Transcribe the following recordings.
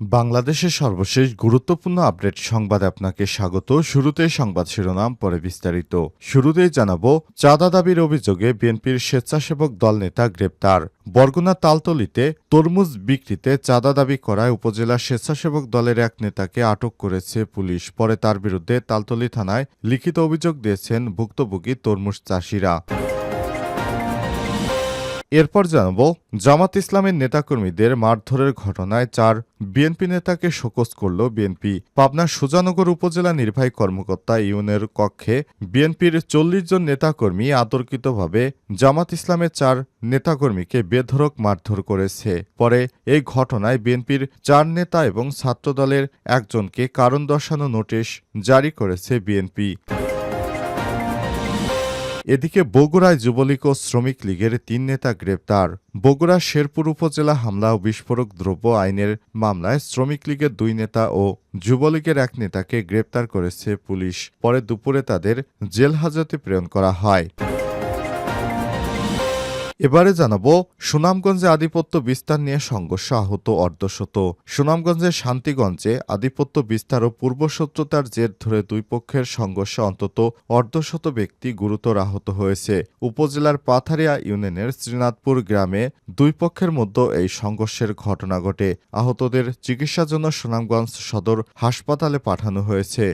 বাংলাদেশের সর্বশেষ গুরুত্বপূর্ণ আপডেট সংবাদে আপনাকে স্বাগত। শুরুতে সংবাদ শিরোনাম, পরে বিস্তারিত। শুরুতেই জানাব, চাঁদা দাবির অভিযোগে বিএনপির স্বেচ্ছাসেবক দল নেতা গ্রেপ্তার। বরগুনা তালতলিতে তরমুজ বিক্রিতে চাঁদা দাবি করায় উপজেলা স্বেচ্ছাসেবক দলের এক নেতাকে আটক করেছে পুলিশ। পরে তার বিরুদ্ধে তালতলি থানায় লিখিত অভিযোগ দিয়েছেন ভুক্তভোগী তরমুজ চাষিরা। এরপর জানাব, জামাত ইসলামের নেতাকর্মীদের মারধরের ঘটনায় চার বিএনপি নেতাকে শোকজ করল বিএনপি। পাবনার সুজানগর উপজেলা নির্বাহী কর্মকর্তা ইউনের কক্ষে বিএনপির চল্লিশ জন নেতাকর্মী আতর্কিতভাবে জামাত ইসলামের চার নেতাকর্মীকে বেধরক মারধর করেছে। পরে এই ঘটনায় বিএনপির চার নেতা এবং ছাত্রদলের একজনকে কারণ দর্শানো নোটিশ জারি করেছে বিএনপি। এদিকে বগুড়ায় যুবলীগ ও শ্রমিক লীগের তিন নেতা গ্রেপ্তার। বগুড়া শেরপুর উপজেলা হামলা ও বিস্ফোরক দ্রব্য আইনের মামলায় শ্রমিক লীগের দুই নেতা ও যুবলীগের এক নেতাকে গ্রেপ্তার করেছে পুলিশ। পরে দুপুরে তাদের জেল হাজতে প্রেরণ করা হয়। এবারে জানাব, সুনামগঞ্জে আধিপত্য বিস্তার নিয়ে সংঘর্ষ আহত অর্ধশত। সুনামগঞ্জের শান্তিগঞ্জে আধিপত্য বিস্তার ও পূর্বশত্রুতার জের ধরে দুই পক্ষের সংঘর্ষে অন্তত অর্ধশত ব্যক্তি গুরুতর আহত হয়েছে। উপজেলার পাথারিয়া ইউনিয়নের শ্রীনাথপুর গ্রামে দুই পক্ষের মধ্যে এই সংঘর্ষের ঘটনা ঘটে। আহতদের চিকিৎসার জন্য সুনামগঞ্জ সদর হাসপাতালে পাঠানো হয়েছে।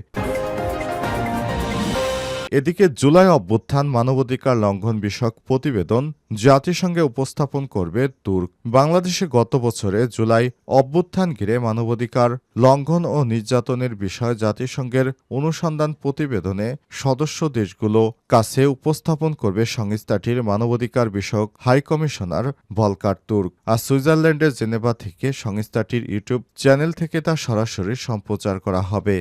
এদিকে জুলাই অভ্যুত্থান মানবাধিকার লঙ্ঘন বিষয়ক প্রতিবেদন জাতিসংঘে উপস্থাপন করবে তুর্ক। বাংলাদেশে গত বছরে জুলাই অভ্যুত্থান ঘিরে মানবাধিকার লঙ্ঘন ও নির্যাতনের বিষয় জাতিসংঘের অনুসন্ধান প্রতিবেদনে সদস্য দেশগুলো কাছে উপস্থাপন করবে সংস্থাটির মানবাধিকার বিষয়ক হাই কমিশনার ভলকার তুর্ক। আর সুইজারল্যান্ডের জেনেভা থেকে সংস্থাটির ইউটিউব চ্যানেল থেকে তা সরাসরি সম্প্রচার করা হবে।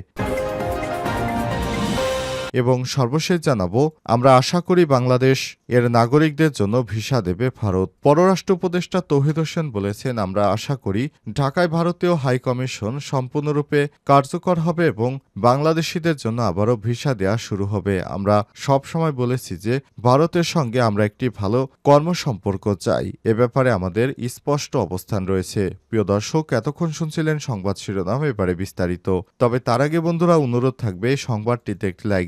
এবং সর্বশেষ জানাব, আমরা আশা করি বাংলাদেশ এর নাগরিকদের জন্য ভিসা দেবে ভারত। পররাষ্ট্র উপদেষ্টা তৌহিদ হোসেন বলেছেন, আমরা আশা করি ঢাকায় ভারতীয় হাই কমিশন সম্পূর্ণরূপে কার্যকর হবে এবং বাংলাদেশিদের জন্য আবারও ভিসা দেওয়া শুরু হবে। আমরা সব সময় বলেছি যে, ভারতের সঙ্গে আমরা একটি ভালো কর্মসম্পর্ক চাই। এ ব্যাপারে আমাদের স্পষ্ট অবস্থান রয়েছে। প্রিয় দর্শক, এতক্ষণ শুনছিলেন সংবাদ শিরোনাম, এবারে বিস্তারিত। তবে তার আগে বন্ধুরা, অনুরোধ থাকবে সংবাদটিতে একটি লাইক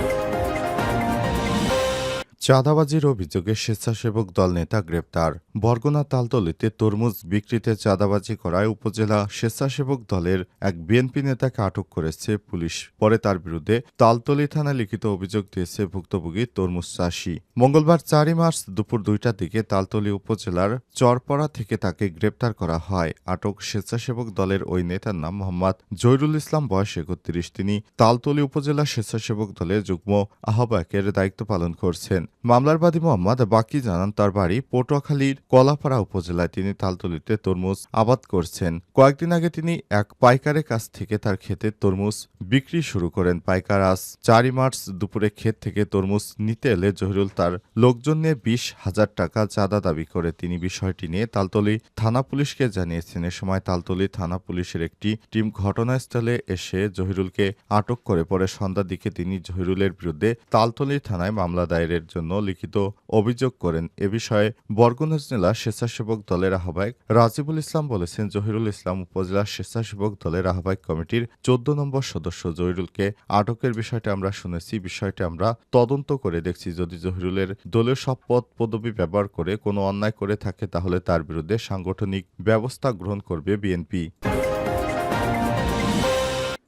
চাঁদাবাজির অভিযোগে স্বেচ্ছাসেবক দল নেতা গ্রেপ্তার। বরগুনা তালতলিতে তরমুজ বিক্রিতে চাঁদাবাজি করায় উপজেলা স্বেচ্ছাসেবক দলের এক বিএনপি নেতাকে আটক করেছে পুলিশ। পরে তার বিরুদ্ধে তালতলি থানায় লিখিত অভিযোগ দিয়েছে ভুক্তভোগী তরমুজ চাষি। মঙ্গলবার চারই মার্চ দুপুর দুইটার দিকে তালতলি উপজেলার চরপাড়া থেকে তাকে গ্রেপ্তার করা হয়। আটক স্বেচ্ছাসেবক দলের ওই নেতার নাম মোহাম্মদ জহিরুল ইসলাম, বয়স একত্রিশ। তিনি তালতলি উপজেলা স্বেচ্ছাসেবক দলের যুগ্ম আহ্বায়কের দায়িত্ব পালন করছেন। মামলার বাদী মোহাম্মদ বাকি জানান তার বাড়ি পটুয়াখালীর কলাপাড়া উপজেলায় তিনি তালতলিতে তরমুজ আবাদ করছেন। কয়েকদিন আগে তিনি এক পাইকারের কাছ থেকে তার ক্ষেতে তরমুজ বিক্রি শুরু করেন। পাইকার আজ চারই মার্চ দুপুরে ক্ষেত থেকে তরমুজ নিতে এলে জহিরুল তার লোকজন নিয়ে বিশ হাজার টাকা চাঁদা দাবি করে। তিনি বিষয়টি নিয়ে তালতলি থানা পুলিশকে জানিয়েছেন। এ সময় তালতলি থানা পুলিশের একটি টিম ঘটনাস্থলে এসে জহিরুলকে আটক করে পরে সন্ধ্যার দিকে তিনি জহিরুলের বিরুদ্ধে তালতলি থানায় মামলা দায়েরের জন্য লিখিত অভিযোগ করেন। এ বিষয়ে বরগুনা জেলা স্বেচ্ছাসেবক দলের আহ্বায়ক রাজিবুল ইসলাম বলেছেন, জহিরুল ইসলাম উপজেলা স্বেচ্ছাসেবক দলের আহ্বায়ক কমিটির চোদ্দ নম্বর সদস্য জহিরুলকে আটকের বিষয়টা আমরা শুনেছি, বিষয়টি আমরা তদন্ত করে দেখছি। যদি জহিরুলের দলীয় সব পদ পদবি ব্যবহার করে কোনো অন্যায় করে থাকে, তাহলে তার বিরুদ্ধে সাংগঠনিক ব্যবস্থা গ্রহণ করবে বিএনপি।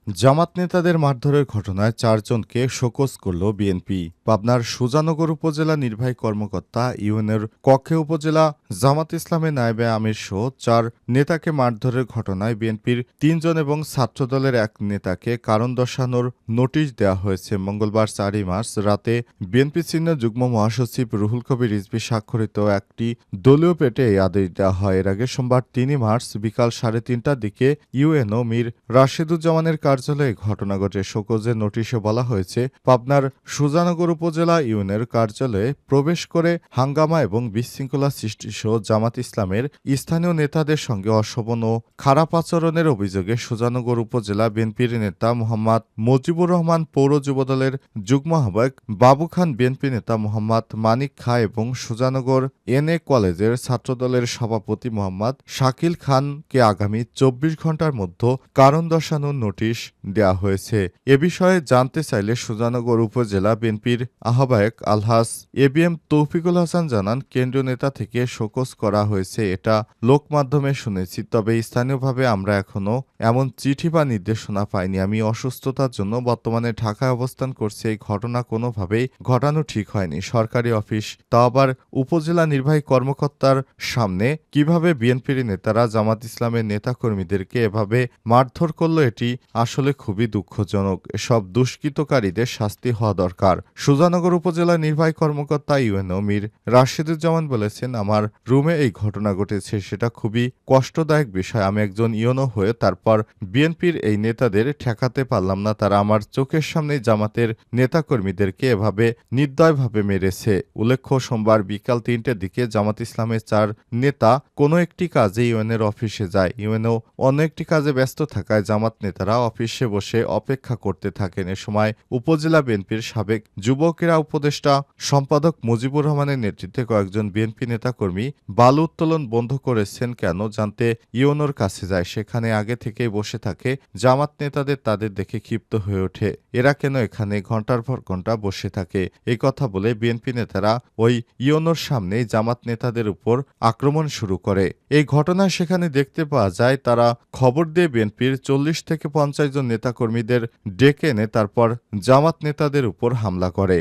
জামাত নেতাদের মারধরের ঘটনায় চারজনকে শোকজ করল বিএনপি। পাবনার সুজানগর উপজেলা নির্বাহী কর্মকর্তা ইউএনের কক্ষে উপজেলা জামাত ইসলামের নায়েবে আমির সহ চার নেতাকে মারধরের ঘটনায় বিএনপির তিনজন এবং ছাত্রদলের এক নেতাকে কারণ দর্শানোর নোটিশ দেওয়া হয়েছে। মঙ্গলবার চারই মার্চ রাতে বিএনপি চিহ্ন যুগ্ম মহাসচিব রুহুল কবির রিজভি স্বাক্ষরিত একটি দলীয় পেটে এই আদেশ দেওয়া হয়। এর আগে সোমবার তিনই মার্চ বিকাল সাড়ে তিনটার দিকে ইউএনও মীর রাশেদুজ্জামানের কার্যালয়ে ঘটনা ঘটে। শোকজের নোটিশে বলা হয়েছে, পাবনার সুজানগর উপজেলা ইউনের কার্যালয়ে প্রবেশ করে হাঙ্গামা এবং বিশৃঙ্খলা সৃষ্টি সহ জামাত ইসলামের স্থানীয় নেতাদের সঙ্গে অশোভন ও খারাপ আচরণের অভিযোগে সুজানগর উপজেলা বিএনপির নেতা মোহাম্মদ মুজিবুর রহমান, পৌর যুবদলের যুগ্ম আহ্বায়ক বাবু খান, বিএনপি নেতা মোহাম্মদ মানিক খা এবং সুজানগর এন এ কলেজের ছাত্রদলের সভাপতি মোহাম্মদ শাকিল খানকে আগামী চব্বিশ ঘণ্টার মধ্যে কারণ দর্শানোর নোটিশ দেওয়া হয়েছে। এ বিষয়ে জানতে চাইলে সুজানগর উপজেলা বিএনপির আহ্বায়ক Alhaj A B M Tawfiqul Hasan জানান, কেন্দ্রীয় নেতা থেকে শোকজ করা হয়েছে, এটা লোক মাধ্যমে শুনেছি, তবে স্থানীয়ভাবে আমরা এখনও এমন চিঠি বা নির্দেশনা পাইনি। আমি অসুস্থতার জন্য বর্তমানে ঢাকায় অবস্থান করছি, এই ঘটনা কোনোভাবেই ঘটানো ঠিক হয়নি। সরকারি অফিস তা আবার উপজেলা নির্বাহী কর্মকর্তার সামনে। কীভাবে বিএনপির নেতারা জামাত ইসলামের নেতাকর্মীদেরকে এভাবে মারধর করল, এটি আসলে খুবই দুঃখজনক। এসব দুষ্কৃতকারীদের শাস্তি হওয়া দরকার। সুজানগর উপজেলা নির্বাহী কর্মকর্তা ইউএনও মীর রাশেদুজ্জামান বলেছেন, আমার রুমে এই ঘটনা ঘটেছে, সেটা খুবই কষ্টদায়ক বিষয়। আমি একজন ইউনো হয়ে তারপর বিএনপির এই নেতাদের ঠেকাতে পারলাম না। তারা আমার চোখের সামনে জামাতের নেতাকর্মীদেরকে এভাবে নির্দয়ভাবে মেরেছে। উল্লেখ্য, সোমবার বিকাল তিনটের দিকে জামাত ইসলামের চার নেতা কোনো একটি কাজে ইউএনের অফিসে যায়। ইউএনও অন্য একটি কাজে ব্যস্ত থাকায় জামাত নেতারা অফিসে বসে অপেক্ষা করতে থাকেন এ সময় উপজেলা বিএনপির সাবেক যুবকেরা উপদেষ্টা সম্পাদক মুজিবুর রহমানের নেতৃত্বে কয়েকজন বিএনপি নেতাকর্মী বালু উত্তোলন বন্ধ করেছেন কেন জানতে ইউনোর কাছে যায়। সেখানে আগে থেকেই বসে থাকে জামাত নেতাদের তাদের দেখে ক্ষিপ্ত হয়ে ওঠে। এরা কেন এখানে ঘণ্টার পর ঘণ্টা বসে থাকে? এই কথা বলে বিএনপি নেতারা ওই ইউনোর সামনেই জামাত নেতাদের উপর আক্রমণ শুরু করে। এই ঘটনা সেখানে দেখতে পাওয়া যায়, তারা খবর দিয়ে বিএনপির চল্লিশ থেকে পঞ্চাশ জন নেতাকর্মীদের ডেকে এনে তারপর জামাত নেতাদের উপর হামলা করে।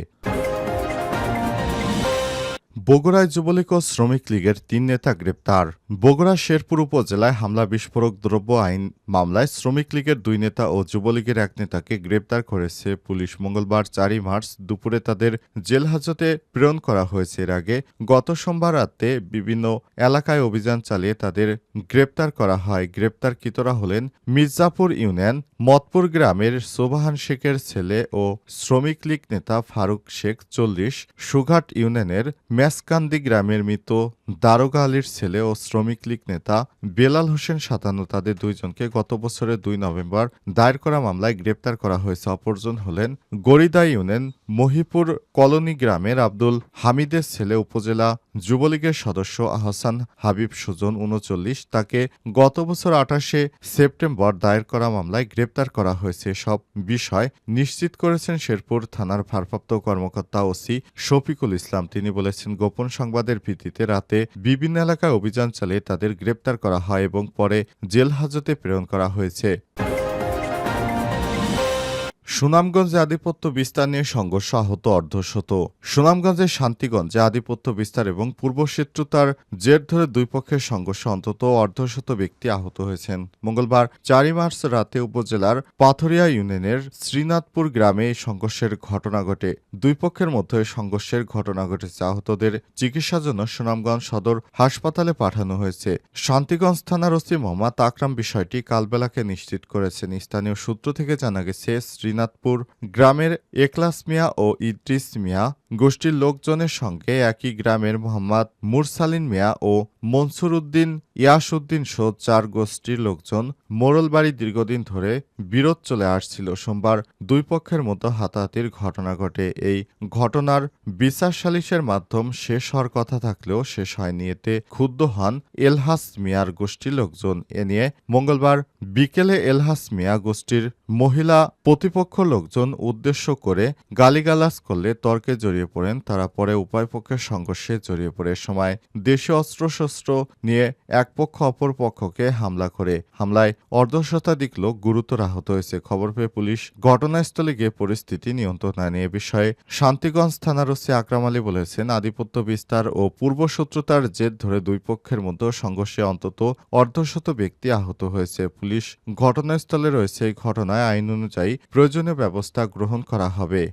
বগুড়ায় যুবলীগ ও শ্রমিক লীগের তিন নেতা গ্রেপ্তার। বগুড়া শেরপুর উপজেলায় হামলা বিস্ফোরক দ্রব্য আইন মামলায় শ্রমিক লীগের দুই নেতা ও যুবলীগের এক নেতাকে গ্রেপ্তার করেছে পুলিশ। মঙ্গলবার চারই মার্চ দুপুরে তাদের জেল হাজতে প্রেরণ করা হয়েছে। এর আগে গত সোমবার রাতে বিভিন্ন এলাকায় অভিযান চালিয়ে তাদের গ্রেপ্তার করা হয়। গ্রেপ্তারকৃতরা হলেন মির্জাপুর ইউনিয়ন মতপুর গ্রামের সোবাহান শেখের ছেলে ও শ্রমিক লীগ নেতা ফারুক শেখ চল্লিশ। সুঘাট ইউনিয়নের ম্যাসকান্দি গ্রামের মৃত দারোগা আলীর ছেলে ও শ্রমিক লীগ নেতা বেলাল হোসেন সাতান্ন তাদের দুইজনকে গত বছরের দুই নভেম্বর দায়ের করা মামলায় গ্রেপ্তার করা হয়েছে। অপরজন হলেন গরিদা ইউনিয়ন মহিপুর কলোনি গ্রামের আব্দুল হামিদের ছেলে উপজেলা যুবলীগের সদস্য আহসান হাবিব সুজন উনচল্লিশ। তাকে গত বছর আঠাশে সেপ্টেম্বর দায়ের করা মামলায় গ্রেপ্তার করা হয়েছে। সব বিষয় নিশ্চিত করেছেন শেরপুর থানার ভারপ্রাপ্ত কর্মকর্তা ওসি শফিকুল ইসলাম। তিনি বলেছেন গোপন সংবাদের ভিত্তিতে রাতে বিভিন্ন এলাকায় অভিযান চালিয়ে তাদের গ্রেপ্তার করা হয় এবং পরে জেল হাজতে প্রেরণ করা হয়েছে। সুনামগঞ্জে আধিপত্য বিস্তার নিয়ে সংঘর্ষ আহত অর্ধশত। সুনামগঞ্জের শান্তিগঞ্জে আধিপত্য বিস্তার এবং পূর্ব শত্রুতার জের ধরে দুই পক্ষের সংঘর্ষে অন্তত অর্ধশত ব্যক্তি আহত হয়েছেন। মঙ্গলবার চারই মার্চ রাতে উপজেলার পাথরিয়া ইউনিয়নের শ্রীনাথপুর গ্রামে এই সংঘর্ষের ঘটনা ঘটে। দুই পক্ষের মধ্যে সংঘর্ষের ঘটনা ঘটেছে। আহতদের চিকিৎসার জন্য সুনামগঞ্জ সদর হাসপাতালে পাঠানো হয়েছে। শান্তিগঞ্জ থানার ওসি মোহাম্মদ আকরাম বিষয়টি কালবেলাকে নিশ্চিত করেছেন। স্থানীয় সূত্র থেকে জানা গেছে শ্রীনাথপুর গ্রামের একলাস মিয়া ও ইদ্রিস মিয়া গোষ্ঠীর লোকজনের সঙ্গে একই গ্রামের মোহাম্মদ মুরসালিন মিয়া ও মনসুর উদ্দিন ইয়াসউদ্দিন সহ চার গোষ্ঠীর লোকজন মোরলবাড়ি দীর্ঘদিন ধরে বিরোধ চলে আসছিল। সোমবার দুই পক্ষের মতো হাতাহাতির ঘটনা ঘটে। এই ঘটনার বিচার সালিসের মাধ্যম শেষ হওয়ার কথা থাকলেও শেষ হয়নি। এতে ক্ষুব্ধ হন এলহাস মিয়ার গোষ্ঠীর লোকজন। এ নিয়ে মঙ্গলবার বিকেলে এলহাস মিয়া গোষ্ঠীর মহিলা প্রতিপক্ষ লোকজন উদ্দেশ্য করে গালিগালাজ করলে তর্কে জড়িয়ে পড়েন। তারা পরে উভয় পক্ষের সংঘর্ষে জড়িয়ে পড়ে। সময় দেশীয় অস্ত্রশস্ত্র নিয়ে এক পক্ষ অপর পক্ষকে হামলা করে। হামলায় অর্ধশতাধিক লোক গুরুতর আহত হয়েছে। খবর পেয়ে পুলিশ ঘটনাস্থলে গিয়ে পরিস্থিতি নিয়ন্ত্রণ আনে। এ বিষয়ে শান্তিগঞ্জ থানার ওসি আকরাম আলী বলেছেন, আধিপত্য বিস্তার ও পূর্বশত্রুতার জেদ ধরে দুই পক্ষের মধ্যে সংঘর্ষে অন্তত অর্ধশত ব্যক্তি আহত হয়েছে। পুলিশ ঘটনাস্থলে রয়েছে। এই ঘটনায় আইন অনুযায়ী প্রয়োজনীয় ব্যবস্থা গ্রহণ করা হবে।